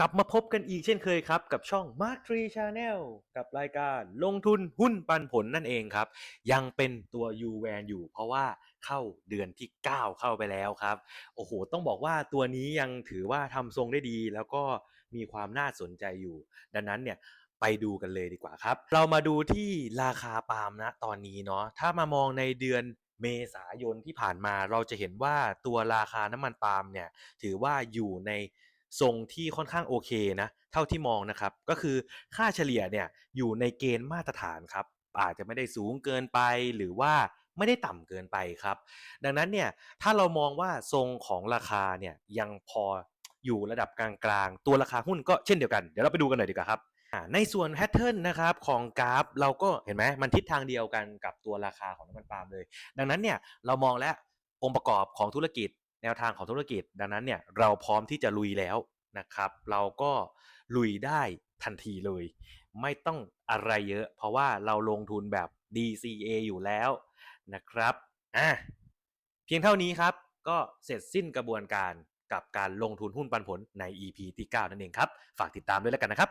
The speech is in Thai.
กลับมาพบกันอีกเช่นเคยครับ กับช่อง Mark Tree Channel กับรายการลงทุนหุ้นปันผลนั่นเองครับ ยังเป็นตัว u v a n อยู่ เพราะว่าเข้าเดือนที่ 9 เข้าไปแล้วครับ โอ้โห ต้องบอกว่าตัวนี้ยังถือว่าทำทรงได้ดี แล้วก็มีความน่าสนใจอยู่ ดังนั้นเนี่ยไปดูกันเลยดีกว่าครับ เรามาดูที่ราคาปาล์มนะตอนนี้เนาะถ้ามามองในเดือนเมษายนที่ผ่านมาเราจะเห็นว่าตัวราคาน้ำมันปาล์มเนี่ยถือว่าอยู่ใน ทรงที่ค่อนข้างโอเคนะเท่าที่มองนะครับ ก็คือค่าเฉลี่ยเนี่ยอยู่ในเกณฑ์มาตรฐานครับอาจจะไม่ได้สูงเกินไปหรือว่าไม่ได้ต่ำเกินไปครับ ดังนั้นเนี่ยถ้าเรามองว่าทรงของราคาเนี่ยยังพออยู่ระดับกลางๆ ตัวราคาหุ้นก็เช่นเดียวกัน เดี๋ยวเราไปดูกันหน่อยดีกว่าครับในส่วนแพทเทิร์นนะครับของกราฟเราก็เห็นไหมมันทิศทางเดียวกันกับตัวราคาของน้ำมันปาล์มเลย ดังนั้นเนี่ยเรามองแล้วองค์ประกอบของธุรกิจ แนวทางของธุรกิจ ดังนั้นเนี่ยเราพร้อมที่จะลุยแล้วนะครับ เราก็ลุยได้ทันทีเลย ไม่ต้องอะไรเยอะ เพราะว่าเราลงทุนแบบ DCA อยู่แล้วนะครับอะเพียงเท่านี้ครับ ก็เสร็จสิ้นกระบวนการกับการลงทุนหุ้นปันผลใน EP ที่ 9 นั่นเองครับ ฝากติดตามด้วยแล้วกันนะครับ